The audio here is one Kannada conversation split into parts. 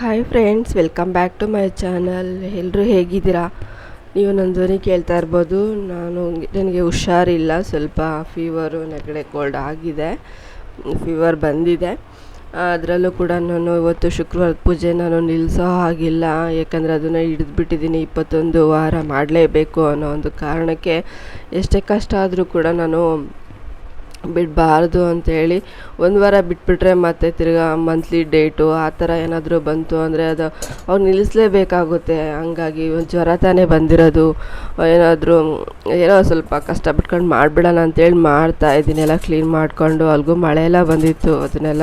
Hi friends welcome back to my channel ಎಲ್ಲರೂ ಹೇಗಿದ್ದೀರಾ? ನೀವು ಧ್ವನಿ ಕೇಳ್ತಾ ಇರ್ಬೋದು. ನಾನು ನನಗೆ ಹುಷಾರಿಲ್ಲ. ಸ್ವಲ್ಪ ಫೀವರು ನೆಗಡೆ ಕೋಲ್ಡ್ ಆಗಿದೆ. ಫೀವರ್ ಬಂದಿದೆ. ಅದರಲ್ಲೂ ಕೂಡ ನಾನು ಇವತ್ತು ಶುಕ್ರವಾರದ ಪೂಜೆ ನಾನು ನಿಲ್ಲಿಸೋ ಹಾಗಿಲ್ಲ. ಯಾಕಂದರೆ ಅದನ್ನು ಹಿಡಿದ್ಬಿಟ್ಟಿದ್ದೀನಿ. ಇಪ್ಪತ್ತೊಂದು ವಾರ ಮಾಡಲೇಬೇಕು ಅನ್ನೋ ಒಂದು ಕಾರಣಕ್ಕೆ ಎಷ್ಟೇ ಕಷ್ಟ ಆದರೂ ಕೂಡ ನಾನು ಬಿಡಬಾರ್ದು ಅಂತೇಳಿ ಒಂದು ವಾರ ಬಿಟ್ಬಿಟ್ರೆ ಮತ್ತೆ ತಿರ್ಗಾ ಮಂತ್ಲಿ ಡೇಟು ಆ ಥರ ಏನಾದರೂ ಬಂತು ಅಂದರೆ ಅದು ಅವ್ರು ನಿಲ್ಲಿಸಲೇಬೇಕಾಗುತ್ತೆ. ಹಂಗಾಗಿ ಜ್ವರ ತಾನೇ ಬಂದಿರೋದು. ಏನಾದರೂ ಏನೋ ಸ್ವಲ್ಪ ಕಷ್ಟ ಬಿಟ್ಕೊಂಡು ಮಾಡಿಬಿಡೋಣ ಅಂತೇಳಿ ಮಾಡ್ತಾ ಇದ್ದೀನಿ. ಕ್ಲೀನ್ ಮಾಡಿಕೊಂಡು ಅಲ್ಲಿಗೂ ಮಳೆ ಎಲ್ಲ ಬಂದಿತ್ತು. ಅದನ್ನೆಲ್ಲ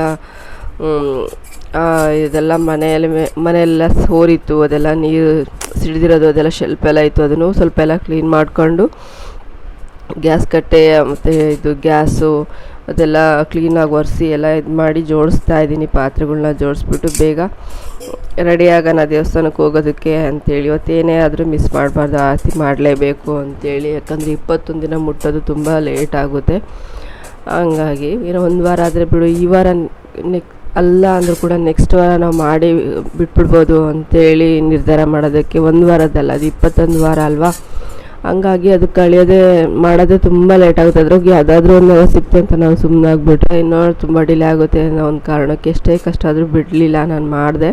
ಇದೆಲ್ಲ ಮನೆಯಲ್ಲಿ ಮನೆಯೆಲ್ಲ ಸೋರಿತ್ತು. ಅದೆಲ್ಲ ನೀರು ಸಿಡಿದಿರೋದು, ಅದೆಲ್ಲ ಶೆಲ್ಪ್ ಎಲ್ಲ ಇತ್ತು. ಅದನ್ನು ಸ್ವಲ್ಪ ಎಲ್ಲ ಕ್ಲೀನ್ ಮಾಡಿಕೊಂಡು ಗ್ಯಾಸ್ ಕಟ್ಟೆ, ಮತ್ತು ಇದು ಗ್ಯಾಸು, ಅದೆಲ್ಲ ಕ್ಲೀನಾಗಿ ಒರೆಸಿ ಎಲ್ಲ ಇದು ಮಾಡಿ ಜೋಡಿಸ್ತಾ ಇದ್ದೀನಿ ಪಾತ್ರೆಗಳನ್ನ ಜೋಡಿಸ್ಬಿಟ್ಟು ಬೇಗ ರೆಡಿ ಆಗೋಣ ದೇವಸ್ಥಾನಕ್ಕೆ ಹೋಗೋದಕ್ಕೆ ಅಂಥೇಳಿ ಇವತ್ತೇನೇ ಆದರೂ ಮಿಸ್ ಮಾಡಬಾರ್ದು, ಆರತಿ ಮಾಡಲೇಬೇಕು ಅಂಥೇಳಿ ಯಾಕಂದರೆ ಇಪ್ಪತ್ತೊಂದು ದಿನ ಮುಟ್ಟೋದು ತುಂಬ ಲೇಟ್ ಆಗುತ್ತೆ. ಹಂಗಾಗಿ ಏನೋ ಒಂದು ವಾರ ಆದರೆ ಬಿಡು, ಈ ವಾರ ನೆಕ್ ಅಲ್ಲ ಅಂದರೂ ಕೂಡ ನೆಕ್ಸ್ಟ್ ವಾರ ನಾವು ಮಾಡಿ ಬಿಟ್ಬಿಡ್ಬೋದು ಅಂಥೇಳಿ ನಿರ್ಧಾರ ಮಾಡೋದಕ್ಕೆ ಒಂದು ವಾರದಲ್ಲ ಅದು ಇಪ್ಪತ್ತೊಂದು ವಾರ ಅಲ್ವಾ? ಹಂಗಾಗಿ ಅದು ಕಳೆಯೋದೇ ಮಾಡೋದೇ ತುಂಬ ಲೇಟ್ ಆಗುತ್ತೆ. ಅದ್ರಾಗೆ ಯಾವುದಾದ್ರೂ ಒಂದು ಸಿಕ್ತು ಅಂತ ನಾವು ಸುಮ್ಮನೆ ಆಗಿಬಿಟ್ರೆ ಇನ್ನೂ ತುಂಬ ಡಿಲೇ ಆಗುತ್ತೆ ಅನ್ನೋ ಒಂದು ಕಾರಣಕ್ಕೆ ಎಷ್ಟೇ ಕಷ್ಟ ಆದರೂ ಬಿಡಲಿಲ್ಲ ನಾನು ಮಾಡಿದೆ.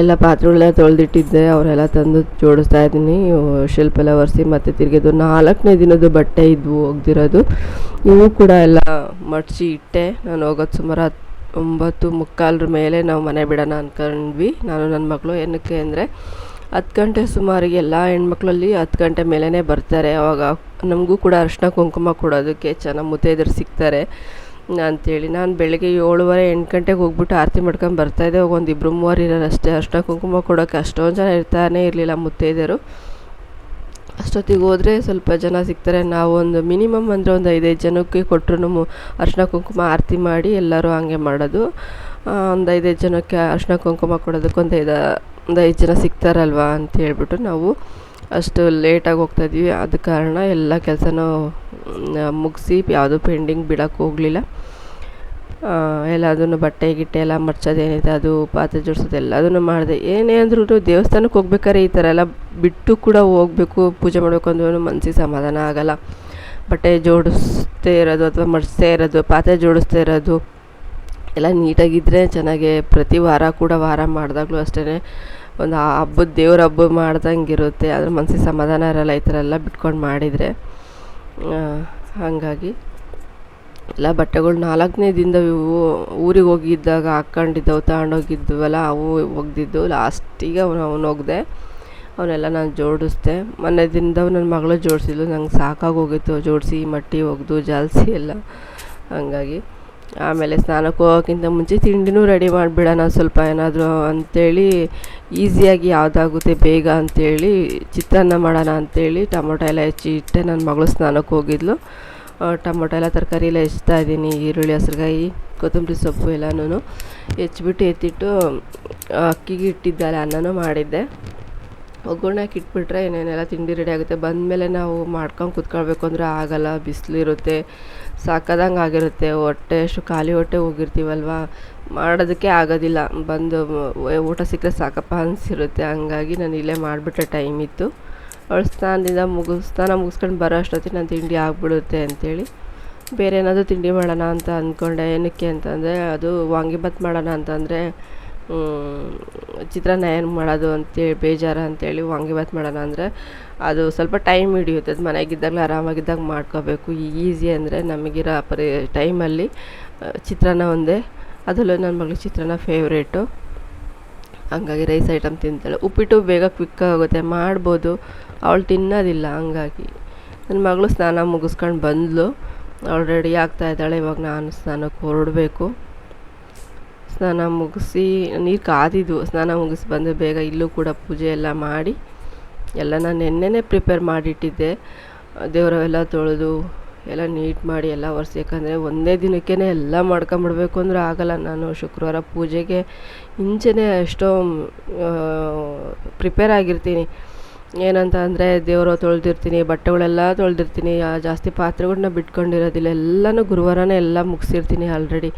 ಎಲ್ಲ ಪಾತ್ರೆಗಳೆಲ್ಲ ತೊಳೆದಿಟ್ಟಿದ್ದೆ, ಅವರೆಲ್ಲ ತಂದು ಜೋಡಿಸ್ತಾ ಇದ್ದೀನಿ. ಶಿಲ್ಪ ಎಲ್ಲ ಒರೆಸಿ ಮತ್ತೆ ತಿರುಗಿದ್ದು ನಾಲ್ಕನೇ ದಿನದ ಬಟ್ಟೆ ಇದ್ವು ಒಗ್ದಿರೋದು. ಇವು ಕೂಡ ಎಲ್ಲ ಮಡಚಿ ಇಟ್ಟೆ. ನಾನು ಹೋಗೋದು ಸುಮಾರು ಒಂಬತ್ತು ಮುಕ್ಕಾಲ್ರ ಮೇಲೆ ನಾವು ಮನೆ ಬಿಡೋಣ ಅಂದ್ಕೊಂಡ್ವಿ ನಾನು ನನ್ನ ಮಗಳು. ಏನಕ್ಕೆ ಅಂದರೆ ಹತ್ತು ಗಂಟೆ ಸುಮಾರಿಗೆ ಎಲ್ಲ ಹೆಣ್ಮಕ್ಳಲ್ಲಿ ಹತ್ತು ಗಂಟೆ ಮೇಲೇ ಬರ್ತಾರೆ. ಅವಾಗ ನಮಗೂ ಕೂಡ ಅರಿಶಿನ ಕುಂಕುಮ ಕೊಡೋದಕ್ಕೆ ಚೆನ್ನಾಗಿ ಮುತ್ತೈದರು ಸಿಗ್ತಾರೆ ಅಂಥೇಳಿ ನಾನು ಬೆಳಗ್ಗೆ ಏಳುವರೆ, ಎಂಟು ಗಂಟೆಗೆ ಹೋಗ್ಬಿಟ್ಟು ಆರತಿ ಮಾಡ್ಕೊಂಡು ಬರ್ತಾಯಿದ್ದೆ ಒಂದು ಇಬ್ಬರು ಮೂವರು ಇರೋರು ಅಷ್ಟೇ. ಅರಿಶಿನ ಕುಂಕುಮ ಕೊಡೋಕ್ಕೆ ಅಷ್ಟೊಂದು ಜನ ಇರ್ತಾನೆ ಇರಲಿಲ್ಲ ಮುತ್ತೈದೆಯರು ಅಷ್ಟೊತ್ತಿಗೆ ಹೋದರೆ ಸ್ವಲ್ಪ ಜನ ಸಿಗ್ತಾರೆ. ನಾವು ಒಂದು ಮಿನಿಮಮ್ ಅಂದರೆ ಒಂದು ಐದೈದು ಜನಕ್ಕೆ ಕೊಟ್ಟರು ಅರಿಶಿನ ಕುಂಕುಮ ಆರತಿ ಮಾಡಿ ಎಲ್ಲರೂ ಹಂಗೆ ಮಾಡೋದು. ಒಂದು ಐದೈದು ಜನಕ್ಕೆ ಅರ್ಶಿನ ಕುಂಕುಮ ಕೊಡೋದಕ್ಕೆ ಒಂದು ಐದು ಒಂದು ಐದು ಜನ ಸಿಗ್ತಾರಲ್ವಾ ಅಂತ ಹೇಳ್ಬಿಟ್ಟು ನಾವು ಅಷ್ಟು ಲೇಟಾಗಿ ಹೋಗ್ತಾಯಿದ್ವಿ ಆದ ಕಾರಣ ಎಲ್ಲ ಕೆಲಸನೂ ಮುಗಿಸಿ ಯಾವುದೂ ಪೆಂಡಿಂಗ್ ಬಿಡೋಕ್ಕೆ ಹೋಗಲಿಲ್ಲ. ಎಲ್ಲದನ್ನು ಬಟ್ಟೆ ಗಿಟ್ಟೆ ಎಲ್ಲ ಮಡ್ಚೋದೇನಿದೆ, ಅದು ಪಾತ್ರೆ ಜೋಡಿಸೋದು ಎಲ್ಲದನ್ನು ಮಾಡಿದೆ. ಏನೇ ಅಂದ್ರೂ ದೇವಸ್ಥಾನಕ್ಕೆ ಹೋಗ್ಬೇಕಾದ್ರೆ ಈ ಥರ ಎಲ್ಲ ಬಿಟ್ಟು ಕೂಡ ಹೋಗಬೇಕು. ಪೂಜೆ ಮಾಡಬೇಕು ಅಂದ್ರೂ ಮನಸ್ಸಿಗೆ ಸಮಾಧಾನ ಆಗೋಲ್ಲ. ಬಟ್ಟೆ ಜೋಡಿಸ್ತೇ ಇರೋದು ಅಥವಾ ಮಡಿಸ್ತೇ ಇರೋದು, ಪಾತ್ರೆ ಜೋಡಿಸ್ತೇ ಇರೋದು ಎಲ್ಲ ನೀಟಾಗಿದ್ದರೆ ಚೆನ್ನಾಗೆ ಪ್ರತಿ ವಾರ ಕೂಡ ವಾರ ಮಾಡಿದಾಗಲೂ ಅಷ್ಟೇ ಒಂದು ಹಬ್ಬದ ದೇವ್ರ ಹಬ್ಬ ಮಾಡ್ದಂಗೆ ಇರುತ್ತೆ ಅದ್ರ ಮನಸ್ಸಿಗೆ ಸಮಾಧಾನ ಇರಲ್ಲ, ಈ ಥರ ಎಲ್ಲ ಬಿಟ್ಕೊಂಡು ಮಾಡಿದರೆ. ಹಾಗಾಗಿ ಎಲ್ಲ ಬಟ್ಟೆಗಳು ನಾಲ್ಕನೇ ದಿನದ ಊರಿಗೆ ಹೋಗಿದ್ದಾಗ ಹಾಕ್ಕೊಂಡಿದ್ದವು, ತಗೊಂಡೋಗಿದ್ವಲ್ಲ, ಅವು ಒಗ್ದಿದ್ದು. ಲಾಸ್ಟಿಗೆ ಅವನು ಅವನು ಒಗ್ದೆ. ಅವನ್ನೆಲ್ಲ ನಾನು ಜೋಡಿಸ್ದೆ. ಮೊನ್ನೆ ದಿನದ ನನ್ನ ಮಗಳು ಜೋಡಿಸಿದ್ಲು, ನಂಗೆ ಸಾಕಾಗೋಗಿತ್ತು ಜೋಡಿಸಿ ಮಟ್ಟಿ ಒಗೆದು, ಜಾಲಿಸಿ ಎಲ್ಲ. ಹಾಗಾಗಿ ಆಮೇಲೆ ಸ್ನಾನಕ್ಕೆ ಹೋಗೋಕ್ಕಿಂತ ಮುಂಚೆ ತಿಂಡಿನೂ ರೆಡಿ ಮಾಡಿಬಿಡೋಣ ಸ್ವಲ್ಪ ಏನಾದರೂ ಅಂಥೇಳಿ ಈಸಿಯಾಗಿ ಯಾವುದಾಗುತ್ತೆ ಬೇಗ ಅಂಥೇಳಿ ಚಿತ್ರಾನ್ನ ಮಾಡೋಣ ಅಂಥೇಳಿ ಟೊಮೊಟೊ ಎಲ್ಲ ಹೆಚ್ಚಿ ಇಟ್ಟೆ ನನ್ನ ಮಗಳು ಸ್ನಾನಕ್ಕೆ ಹೋಗಿದ್ಲು. ಟೊಮೊಟೊ ಎಲ್ಲ ತರಕಾರಿ ಎಲ್ಲ ಹೆಚ್ಚ್ತಾ ಇದ್ದೀನಿ, ಈರುಳ್ಳಿ ಹಸಿರುಗಾಯಿ ಕೊತ್ತಂಬರಿ ಸೊಪ್ಪು ಎಲ್ಲನೂ ಹೆಚ್ಚಿಬಿಟ್ಟು ಎತ್ತಿಟ್ಟು ಅಕ್ಕಿಗೆ ಇಟ್ಟಿದ್ದಲ್ಲ ಅನ್ನನೂ ಮಾಡಿದ್ದೆ. ಒಗ್ಗರಣೆಗೆ ಇಟ್ಬಿಟ್ರೆ ಏನೇನೆಲ್ಲ ತಿಂಡಿ ರೆಡಿ ಆಗುತ್ತೆ? ಬಂದಮೇಲೆ ನಾವು ಮಾಡ್ಕೊಂಡು ಕುತ್ಕೊಳ್ಬೇಕು ಅಂದರೆ ಆಗಲ್ಲ ಬಿಸಿಲಿರುತ್ತೆ ಸಾಕಾದಂಗೆ ಆಗಿರುತ್ತೆ. ಹೊಟ್ಟೆ ಅಷ್ಟು ಖಾಲಿ ಹೊಟ್ಟೆ ಹೋಗಿರ್ತೀವಲ್ವ? ಮಾಡೋದಕ್ಕೆ ಆಗೋದಿಲ್ಲ. ಬಂದು ಊಟ ಸಿಕ್ಕರೆ ಸಾಕಪ್ಪ ಅನಿಸಿರುತ್ತೆ. ಹಂಗಾಗಿ ನಾನು ಇಲ್ಲೇ ಮಾಡಿಬಿಟ್ರೆ ಟೈಮ್ ಇತ್ತು. ಅವಳು ಸ್ನಾನದಿಂದ ಮುಗಿಸ್ ಸ್ನಾನ ಮುಗಿಸ್ಕೊಂಡು ಬರೋ ಅಷ್ಟೊತ್ತಿಗೆ ನಾನು ತಿಂಡಿ ಆಗಿಬಿಡುತ್ತೆ ಅಂಥೇಳಿ ಬೇರೆ ಏನಾದರೂ ತಿಂಡಿ ಮಾಡೋಣ ಅಂತ ಅಂದ್ಕೊಂಡೆ ಏನಕ್ಕೆ ಅಂತಂದರೆ, ಅದು ವಾಂಗಿಬಾತ್ ಮಾಡೋಣ ಅಂತಂದರೆ ಚಿತ್ರಾನ್ನ ಏನು ಮಾಡೋದು ಅಂತೇಳಿ ಬೇಜಾರು ಅಂತೇಳಿ ವಾಂಗಿಬಾತ್ ಮಾಡೋಣ ಅಂದರೆ ಅದು ಸ್ವಲ್ಪ ಟೈಮ್ ಹಿಡಿಯುತ್ತೆ. ಅದು ಮನೆಗಿದ್ದಾಗಲೇ ಆರಾಮಾಗಿದ್ದಾಗ ಮಾಡ್ಕೋಬೇಕು. ಈಸಿ ಅಂದರೆ ನಮಗಿರೋ ಪರಿ ಟೈಮಲ್ಲಿ ಚಿತ್ರಾನ್ನ ಒಂದೇ. ಅದರಲ್ಲೂ ನನ್ನ ಮಗಳು ಚಿತ್ರಾನ್ನ ಫೇವ್ರೇಟು ಹಂಗಾಗಿ ರೈಸ್ ಐಟಮ್ ತಿಂತಾಳೆ. ಉಪ್ಪಿಟ್ಟು ಬೇಗ ಕ್ವಿಕ್ ಆಗುತ್ತೆ. ಮಾಡ್ಬೋದು. ಅವಳು ತಿನ್ನೋದಿಲ್ಲ, ಹಂಗಾಗಿ. ನನ್ನ ಮಗಳು ಸ್ನಾನ ಮುಗಿಸ್ಕೊಂಡು ಬಂದಳು ಅವಳು ರೆಡಿ ಆಗ್ತಾ ಇದ್ದಾಳೆ. ಇವಾಗ ನಾನು ಸ್ನಾನಕ್ಕೆ ಹೊರಡಬೇಕು. ಸ್ನಾನ ಮುಗಿಸಿ, ನೀರು ಕಾದಿದ್ದು ಸ್ನಾನ ಮುಗಿಸಿ ಬಂದು ಬೇಗ ಇಲ್ಲೂ ಕೂಡ ಪೂಜೆ ಎಲ್ಲ ಮಾಡಿ ಎಲ್ಲ ನಾನು ನೆನ್ನೆನೇ ಪ್ರಿಪೇರ್ ಮಾಡಿಟ್ಟಿದ್ದೆ. ದೇವರವೆಲ್ಲ ತೊಳೆದು, ಎಲ್ಲ ನೀಟ್ ಮಾಡಿ ಎಲ್ಲ ಒರೆಸಿ, ಯಾಕಂದರೆ ಒಂದೇ ದಿನಕ್ಕೇ ಎಲ್ಲ ಮಾಡ್ಕೊಂಬಿಡ್ಬೇಕು ಅಂದ್ರೆ ಆಗಲ್ಲ. ನಾನು ಶುಕ್ರವಾರ ಪೂಜೆಗೆ ಇಂಚೆನೇ ಎಷ್ಟೋ ಪ್ರಿಪೇರ್ ಆಗಿರ್ತೀನಿ. ಏನಂತ ಅಂದರೆ ದೇವರು ತೊಳೆದಿರ್ತೀನಿ, ಬಟ್ಟೆಗಳೆಲ್ಲ ತೊಳೆದಿರ್ತೀನಿ ಜಾಸ್ತಿ ಪಾತ್ರೆಗಳನ್ನ ಬಿಟ್ಕೊಂಡಿರೋದಿಲ್ಲ, ಎಲ್ಲನೂ ಗುರುವಾರನೇ ಎಲ್ಲ ಮುಗಿಸಿರ್ತೀನಿ ಆಲ್ರೆಡಿ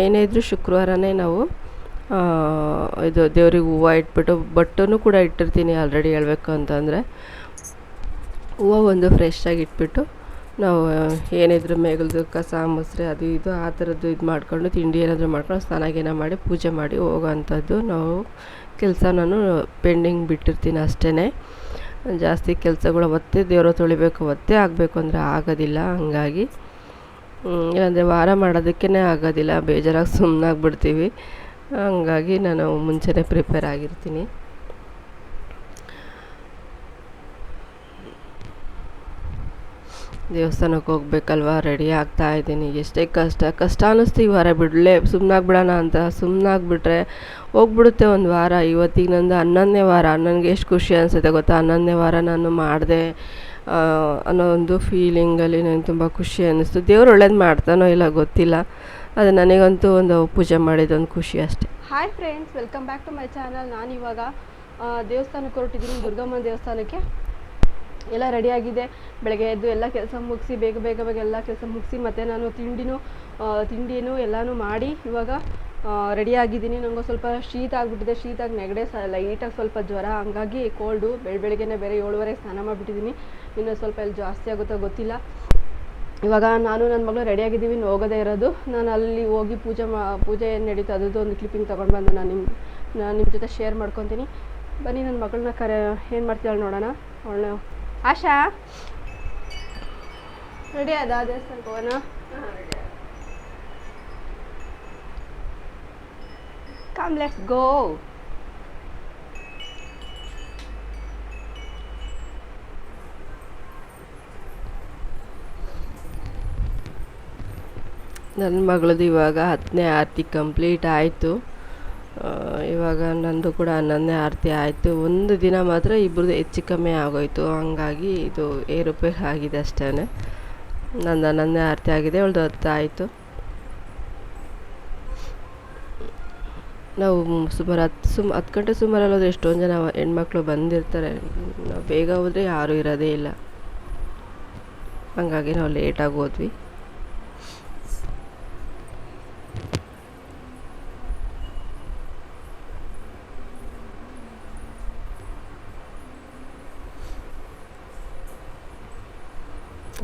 ಏನೇ ಇದ್ದರೂ ಶುಕ್ರವಾರನೇ ನಾವು ಇದು ದೇವ್ರಿಗೆ ಹೂವು ಇಟ್ಬಿಟ್ಟು ಬಟ್ಟನ್ನು ಕೂಡ ಇಟ್ಟಿರ್ತೀನಿ ಆಲ್ರೆಡಿ ಹೇಳ್ಬೇಕು ಅಂತಂದರೆ. ಹೂವು ಒಂದು ಫ್ರೆಶ್ಶಾಗಿ ಇಟ್ಬಿಟ್ಟು ನಾವು, ಏನಿದ್ರು ಮೇಗಲ್ದು ಕಸ, ಮೊಸರೆ ಅದು ಇದು ಆ ಥರದ್ದು ಇದು ಮಾಡಿಕೊಂಡು ತಿಂಡಿ ಏನಾದರೂ ಮಾಡ್ಕೊಂಡು ಸ್ನಾನ ಗೀನ ಮಾಡಿ ಪೂಜೆ ಮಾಡಿ ಹೋಗೋ ಅಂಥದ್ದು ನಾವು ಕೆಲಸ ನಾನು ಪೆಂಡಿಂಗ್ ಬಿಟ್ಟಿರ್ತೀನಿ ಅಷ್ಟೇ ಜಾಸ್ತಿ ಕೆಲಸಗಳು ಒತ್ತೆ ದೇವರು ತೊಳಿಬೇಕು ಒತ್ತೆ ಆಗಬೇಕು ಅಂದರೆ ಆಗೋದಿಲ್ಲ, ಹಂಗಾಗಿ. ಇಲ್ಲಾಂದರೆ ವಾರ ಮಾಡೋದಕ್ಕೇ ಆಗೋದಿಲ್ಲ, ಬೇಜಾರಾಗಿ ಸುಮ್ಮನಾಗ್ಬಿಡ್ತೀವಿ ಹಂಗಾಗಿ ನಾನು ಮುಂಚೆನೇ ಪ್ರಿಪೇರ್ ಆಗಿರ್ತೀನಿ. ದೇವಸ್ಥಾನಕ್ಕೆ ಹೋಗ್ಬೇಕಲ್ವಾ? ರೆಡಿ ಆಗ್ತಾ ಇದ್ದೀನಿ. ಎಷ್ಟೇ ಕಷ್ಟ ಕಷ್ಟ ಅನ್ನಿಸ್ತು ಈ ವಾರ ಬಿಡಲೇ ಸುಮ್ಮನಾಗ್ಬಿಡೋಣ ಅಂತ. ಸುಮ್ಮನಾಗ್ಬಿಟ್ರೆ ಹೋಗ್ಬಿಡುತ್ತೆ ಒಂದು ವಾರ. ಇವತ್ತಿಗೆ ನಂದು ಹನ್ನೊಂದನೇ ವಾರ. ನನಗೆ ಎಷ್ಟು ಖುಷಿ ಅನಿಸುತ್ತೆ ಗೊತ್ತಾ? ಹನ್ನೊಂದನೇ ವಾರ ನಾನು ಮಾಡಿದೆ. ಅನ್ನೋ ಒಂದು ಫೀಲಿಂಗಲ್ಲಿ ನನಗೆ ತುಂಬ ಖುಷಿ ಅನ್ನಿಸ್ತು. ದೇವ್ರು ಒಳ್ಳೇದು ಮಾಡ್ತಾನೋ ಇಲ್ಲ ಗೊತ್ತಿಲ್ಲ. ಅದು ನನಗಂತೂ ಒಂದು ಪೂಜೆ ಮಾಡಿದ್ದೊಂದು ಖುಷಿ ಅಷ್ಟೇ. Hi friends welcome back to my channel ನಾನು ಇವಾಗ ದೇವಸ್ಥಾನಕ್ಕೆ ಹೊರಟಿದ್ದೀನಿ ದುರ್ಗಮ್ಮನ ದೇವಸ್ಥಾನಕ್ಕೆ. ಎಲ್ಲ ರೆಡಿಯಾಗಿದೆ ಬೆಳಗ್ಗೆ ಎದ್ದು ಎಲ್ಲ ಕೆಲಸ ಮುಗಿಸಿ, ಬೇಗ ಬೇಗ ಬೇಗ ಎಲ್ಲ ಕೆಲಸ ಮುಗಿಸಿ, ಮತ್ತು ನಾನು ತಿಂಡಿನೂ ತಿಂಡಿನೂ ಎಲ್ಲನೂ ಮಾಡಿ ಇವಾಗ ರೆಡಿಯಾಗಿದ್ದೀನಿ ನನಗೂ ಸ್ವಲ್ಪ ಶೀತ ಆಗಿಬಿಟ್ಟಿದೆ. ಶೀತ ಆಗಿ ನೆಗಡೆ ಸ ಲೈಟಾಗಿ ಸ್ವಲ್ಪ ಜ್ವರ. ಹಾಗಾಗಿ ಕೋಲ್ಡು ಬೆಳ ಬೆಳಗ್ಗೆನೇ ಬೇರೆ ಏಳುವರೆಗೆ ಸ್ನಾನ ಮಾಡಿಬಿಟ್ಟಿದ್ದೀನಿ. ಇನ್ನೂ ಸ್ವಲ್ಪ ಎಲ್ಲಿ ಜಾಸ್ತಿ ಆಗುತ್ತೋ ಗೊತ್ತಿಲ್ಲ. ಇವಾಗ ನಾನು ನನ್ನ ಮಗಳು ರೆಡಿಯಾಗಿದ್ದೀವಿ ಹೋಗೋದೇ ಇರೋದು. ನಾನು ಅಲ್ಲಿ ಹೋಗಿ ಪೂಜೆ ಮಾ ಪೂಜೆ ಏನು ನಡೀತು ಅದರದ್ದು ಒಂದು ಕ್ಲಿಪ್ಪಿಂಗ್ ತೊಗೊಂಡು ಬಂದು ನಾನು ನಿಮ್ಮ ನಾನು ನಿಮ್ಮ ಜೊತೆ ಶೇರ್ ಮಾಡ್ಕೊತೀನಿ. ಬನ್ನಿ ನನ್ನ ಮಗಳನ್ನ ಕರೆ ಏನು ಮಾಡ್ತಿದ್ದಾಳೆ ನೋಡೋಣ. ಅವಳನ್ನ ಆಶಾ? ರೆಡಿ ಅದ ದೇವಸ್ಥಾನಕ್ಕೆ ಹೋಗೋಣ? Come let's go. ನನ್ನ ಮಗಳದು ಇವಾಗ ಹತ್ತನೇ ಆರತಿ ಕಂಪ್ಲೀಟ್ ಆಯಿತು. ಇವಾಗ ನಂದು ಕೂಡ ಹನ್ನೊಂದನೇ ಆರತಿ ಆಯಿತು. ಒಂದು ದಿನ ಮಾತ್ರ ಇಬ್ಬರದ್ದು ಹೆಚ್ಚು ಕಮ್ಮಿ ಆಗೋಯಿತು. ಹಂಗಾಗಿ ಇದು ಏರುಪೇರು ಆಗಿದೆ ಅಷ್ಟೇ ನಂದು ಹನ್ನೊಂದನೇ ಆರತಿ ಆಗಿದೆ ಅವಳದು ಹತ್ತು ಆಯಿತು ನಾವು ಸುಮಾರು ಹತ್ತು ಸುಮ್ ಹತ್ತು ಗಂಟೆ ಸುಮಾರಲ್ಲಿ ಹೋದರೆ ಎಷ್ಟೊಂದು ಜನ ಹೆಣ್ಮಕ್ಳು ಬಂದಿರ್ತಾರೆ. ನಾವು ಬೇಗ ಹೋದರೆ ಯಾರೂ ಇರೋದೇ ಇಲ್ಲ. ಹಂಗಾಗಿ ನಾವು ಲೇಟಾಗಿ ಹೋದ್ವಿ.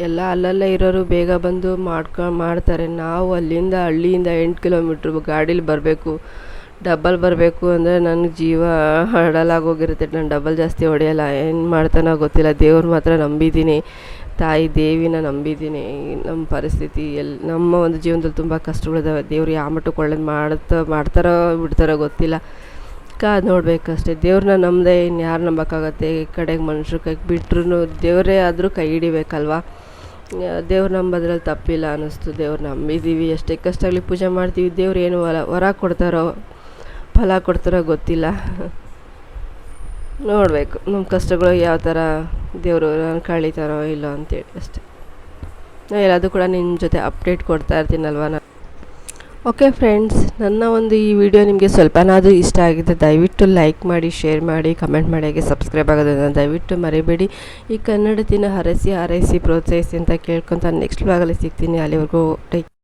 ಎಲ್ಲ ಅಲ್ಲಲ್ಲೇ ಇರೋರು ಬೇಗ ಬಂದು ಮಾಡ್ಕೊ ಮಾಡ್ತಾರೆ. ನಾವು ಅಲ್ಲಿಂದ ಹಳ್ಳಿಯಿಂದ ಎಂಟು ಕಿಲೋಮೀಟ್ರ್ ಗಾಡೀಲಿ ಬರಬೇಕು. ಡಬ್ಬಲ್ ಬರಬೇಕು ಅಂದರೆ ನನಗೆ ಜೀವ ಹಡಲಾಗೋಗಿರುತ್ತೆ ನಾನು ಡಬಲ್ ಜಾಸ್ತಿ ಹೊಡೆಯಲ್ಲ. ಏನು ಮಾಡ್ತಾನೋ ಗೊತ್ತಿಲ್ಲ. ದೇವ್ರು ಮಾತ್ರ ನಂಬಿದ್ದೀನಿ. ತಾಯಿ ದೇವಿನ ನಂಬಿದ್ದೀನಿ. ನಮ್ಮ ಪರಿಸ್ಥಿತಿ ಎಲ್ಲಿ ನಮ್ಮ ಒಂದು ಜೀವನದಲ್ಲಿ ತುಂಬ ಕಷ್ಟಗಳಿದ್ದಾವೆ ದೇವ್ರು ಯಾವ ಮಟ್ಟಕ್ಕೆ ಒಳ್ಳೇದು ಮಾಡ್ತಾ, ಮಾಡ್ತಾರೋ ಬಿಡ್ತಾರೋ ಗೊತ್ತಿಲ್ಲ. ಕಾದು ನೋಡಬೇಕಷ್ಟೇ. ದೇವ್ರನ್ನ ನಂಬದೆ ಇನ್ನು ಯಾರು ನಂಬೋಕ್ಕಾಗತ್ತೆ? ಈ ಕಡೆಗೆ ಮನುಷ್ಯರು ಕೈಗೆ ಬಿಟ್ರು ದೇವರೇ ಆದರೂ ಕೈ ಹಿಡಿಬೇಕಲ್ವಾ? ದೇವ್ರು ನಂಬೋದ್ರಲ್ಲಿ ತಪ್ಪಿಲ್ಲ ಅನ್ನಿಸ್ತು. ದೇವ್ರು ನಂಬಿದ್ದೀವಿ ಎಷ್ಟೇ ಕಷ್ಟ ಆಗಲಿ ಪೂಜೆ ಮಾಡ್ತೀವಿ. ದೇವ್ರು ಏನು ವರ ವರ ಕೊಡ್ತಾರೋ? ಫಲ ಕೊಡ್ತಾರೋ ಗೊತ್ತಿಲ್ಲ. ನೋಡಬೇಕು ನಮ್ಮ ಕಷ್ಟಗಳು ಯಾವ ಥರ ದೇವರು ಕಳೀತಾರೋ ಇಲ್ಲೋ ಅಂತೇಳಿ ಅಷ್ಟೆ. ಎಲ್ಲದೂ ಕೂಡ ನಿಮ್ಮ ಜೊತೆ ಅಪ್ಡೇಟ್ ಕೊಡ್ತಾ ಇರ್ತೀನಲ್ವ ನಾನು ಓಕೆ ಫ್ರೆಂಡ್ಸ್ ನನ್ನ ಒಂದು ಈ ವಿಡಿಯೋ ನಿಮಗೆ ಸ್ವಲ್ಪನಾದರೂ ಇಷ್ಟ ಆಗಿದೆ ದಯವಿಟ್ಟು ಲೈಕ್ ಮಾಡಿ ಶೇರ್ ಮಾಡಿ ಕಮೆಂಟ್ ಮಾಡಿ, ಹಾಗೆ ಸಬ್ಸ್ಕ್ರೈಬ್ ಆಗೋದನ್ನು ದಯವಿಟ್ಟು ಮರಿಬೇಡಿ. ಈ ಕನ್ನಡತಿನ ಹರಸಿ, ಹಾರೈಸಿ, ಪ್ರೋತ್ಸಾಹಿಸಿ ಅಂತ ಕೇಳ್ಕೊತ ನೆಕ್ಸ್ಟ್ ಬ್ಲಾಗಲ್ಲಿ ಸಿಗ್ತೀನಿ. ಅಲ್ಲಿವರೆಗೂ ಟೇಕ್